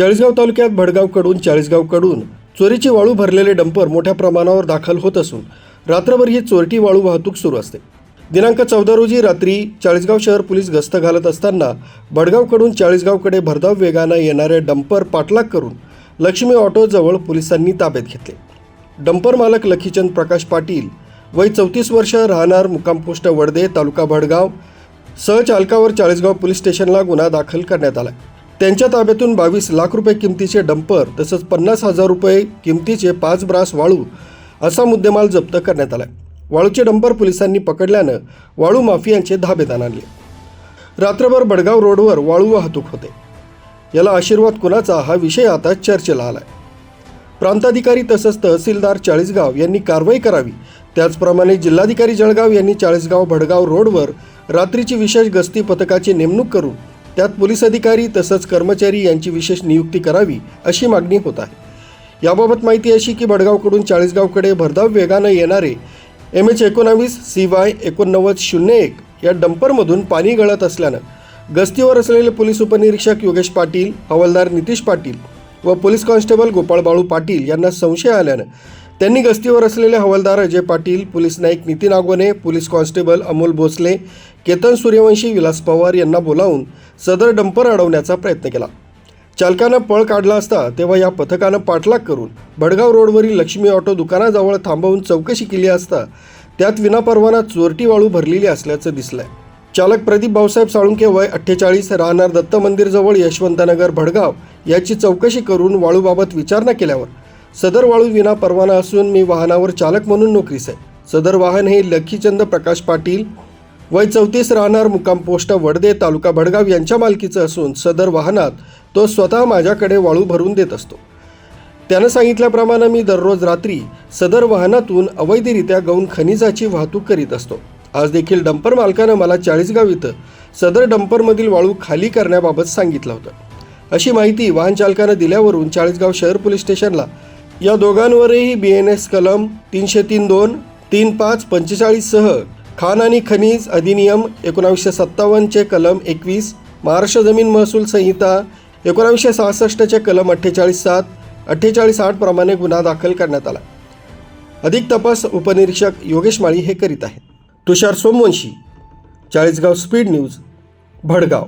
चाळीसगाव तालुक्यात भडगावकडून चाळीसगावकडून चोरीची वाळू भरलेले डंपर मोठ्या प्रमाणावर दाखल होत असून रात्रभर ही चोरटी वाळू वाहतूक सुरू असते. दिनांक चौदा रोजी रात्री चाळीसगाव शहर पोलीस गस्त घालत असताना भडगावकडून चाळीसगावकडे भरधाव वेगानं येणारे डंपर पाठलाग करून लक्ष्मी ऑटोजवळ पोलिसांनी ताब्यात घेतले. डंपर मालक लखीचंद प्रकाश पाटील वय चौतीस वर्ष राहणार मुक्काम पोस्ट वडदे तालुका भडगाव सहचालकावर चाळीसगाव पोलीस स्टेशनला गुन्हा दाखल करण्यात आला. त्यांच्या ताब्यातून बावीस लाख रुपये किमतीचे डंपर तसंच पन्नास हजार रुपये किमतीचे पाच ब्रास वाळू असा मुद्देमाल जप्त करण्यात आला वाळूचे डंपर पोलिसांनी पकडल्यानं वाळू माफियांचे धाबेदान आणले. रात्रभर बडगाव रोडवर वाळू वाहतूक होते. याला आशीर्वाद कुणाचा हा विषय आता चर्चेला आलाय. प्रांताधिकारी तसंच तहसीलदार चाळीसगाव यांनी कारवाई करावी. त्याचप्रमाणे जिल्हाधिकारी जळगाव यांनी चाळीसगाव भडगाव रोडवर रात्रीची विशेष गस्ती पथकाची नेमणूक करून त्यात पोलीस अधिकारी तसंच कर्मचारी यांची विशेष नियुक्ती करावी अशी मागणी होत आहे. याबाबत माहिती अशी की भडगावकडून चाळीसगावकडे भरधाव वेगानं येणारे एम एच एकोणावीस सी वाय एकोणनव्वद शून्य एक या डंपरमधून पाणी गळत असल्यानं गस्तीवर असलेले पोलीस उपनिरीक्षक योगेश पाटील हवालदार नितीश पाटील व पोलीस कॉन्स्टेबल गोपाळ बाळू पाटील यांना संशय आल्यानं त्यांनी गस्तीवर असलेले हवालदार Ajay Patil police Naik Nitin Agone police constable Amol Bhosale Ketan Suryavanshi Vilas Pawar यांना बोलावून सदर डंपर अडवण्याचा प्रयत्न केला. चालकानं पळ काढला असता तेव्हा या पथकानं पाठलाग करून भडगाव रोडवरील लक्ष्मी ऑटो दुकानाजवळ थांबवून चौकशी केली असता त्यात विनापरवाना चोरटी वाळू भरलेली असल्याचं दिसलंय. चालक प्रदीप भाऊसाहेब साळुंके वय अठ्ठेचाळीस राहणार दत्त मंदिरजवळ यशवंतनगर भडगाव याची चौकशी करून वाळूबाबत विचारणा केल्यावर सदर वाळू विना परवाना असून मी वाहनावर चालक म्हणून नोकरीस आहे. सदर वाहन हे लखीचंद प्रकाश पाटील वय चौतीस राहणार मुक्काम पोस्ट वडदे तालुका भडगाव यांच्या मालकीचं असून सदर वाहनात तो स्वतः माझ्याकडे वाळू भरून देत असतो. त्यानं सांगितल्याप्रमाणे मी दररोज रात्री सदर वाहनातून अवैधरित्या गौण खनिजाची वाहतूक करीत असतो. आज देखील डंपर मालकानं मला चाळीसगाव इथं सदर डंपरमधील वाळू खाली करण्याबाबत सांगितलं होतं. अशी माहिती वाहन चालकानं दिल्यावरून चाळीसगाव शहर पोलीस स्टेशनला या दोघांवरही बी एन एस कलम तीनशे तीन दोन तीन पाच पंचेचाळीससह खान आणि खनिज अधिनियम एकोणावीसशे सत्तावन्नचे कलम एकवीस महाराष्ट्र जमीन महसूल संहिता एकोणावीसशे सहासष्टचे कलम अठ्ठेचाळीस सात अठ्ठेचाळीस आठ प्रमाणे गुन्हा दाखल करण्यात आला. अधिक तपास उपनिरीक्षक योगेश माळी हे करीत आहेत. Tushar Somvanshi Chalisgaon speed news Bhadgaon.